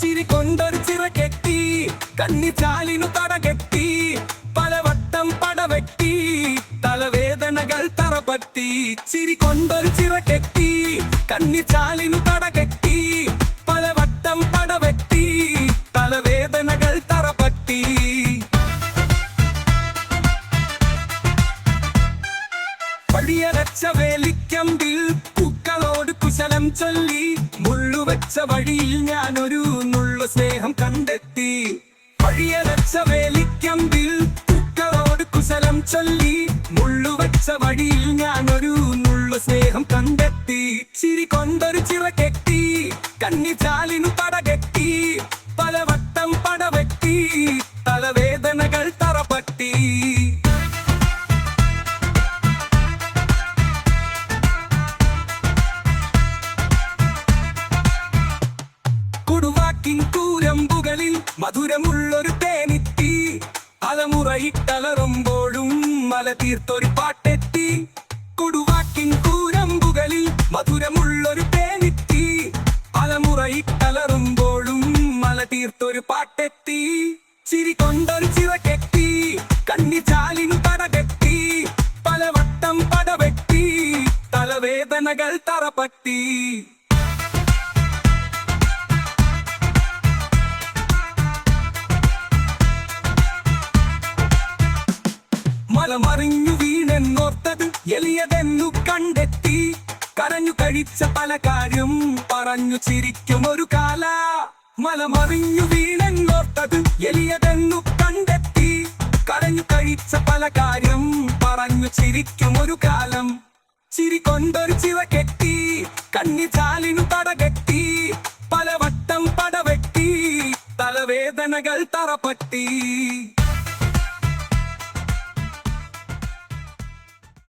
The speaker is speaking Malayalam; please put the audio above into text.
ചിരി കൊണ്ടൊരു ചിറ കെട്ടി കന്നിച്ചാലിനു തട കെട്ടി പലവട്ടം പടവെട്ടി തലവേദനകൾ തറപറ്റി. ചിരി കൊണ്ടൊരു ചിറ കെട്ടി കന്നിച്ചാലിനു തട കെട്ടി പലവട്ടം പടവെട്ടി തലവേദനകൾ തറപറ്റി. പടിയരച്ച വേലിക്കമ്പിൽ പൂക്കളോട് കുശലം ചൊല്ലി മുള്ളുവെച്ച വഴിയിൽ ഞാൻ ഒരു നുള്ളു സ്നേഹം കണ്ടെത്തി. വഴിയലച്ച വേലിക്കമ്പിൽ കുക്കളോട് കുശലം ചൊല്ലി. മുള്ളുവച്ച വഴിയിൽ ഞാൻ ഒരു നുള്ളു സ്നേഹം കണ്ടെത്തി. ചിരി കൊണ്ടൊരു ചിറ കെട്ടി. കന്നിച്ചാലിനു പടകെട്ടി പലവട്ടം പടവെട്ടി. തലവേദനകൾ കൊടുവാക്കിൻ കൂരമ്പുകളിൽ മധുരമുള്ളൊരു തേനിത്തി. അലമുറയിട്ടലറുമ്പോഴും മല തീർത്തൊരു പാട്ടെത്തി. കൊടുവാക്കിൻ കൂരമ്പുകളിൽ മധുരമുള്ളൊരു തേനിത്തി. അലമുറയിട്ടലറുമ്പോഴും മല തീർത്തൊരു പാട്ടെത്തി. ചിരി കൊണ്ടൊരു ചിറകെത്തി. കണ്ണി ചാലിൻ പടകെത്തി. പലവട്ടം പടവെട്ടി. തലവേദനകൾ തറപറ്റി മലമറിഞ്ഞു വീണെന്നോർത്തത് എളിയതെന്നു കണ്ടെത്തി. കരഞ്ഞു കഴിച്ച പല കാര്യം പറഞ്ഞു ചിരിക്കും ഒരു കാല. മലമറിഞ്ഞു വീണെന്നോർത്തത് എളിയതെന്നു കണ്ടെത്തി. കരഞ്ഞു കഴിച്ച പല കാര്യം പറഞ്ഞു ചിരിക്കും ഒരു കാലം. ചിരി കൊണ്ടൊരു ചിവ കെട്ടി കണ്ണി ചാലിനു തട കെട്ടി. പലവട്ടം പടവെട്ടി തലവേദനകൾ തറപറ്റി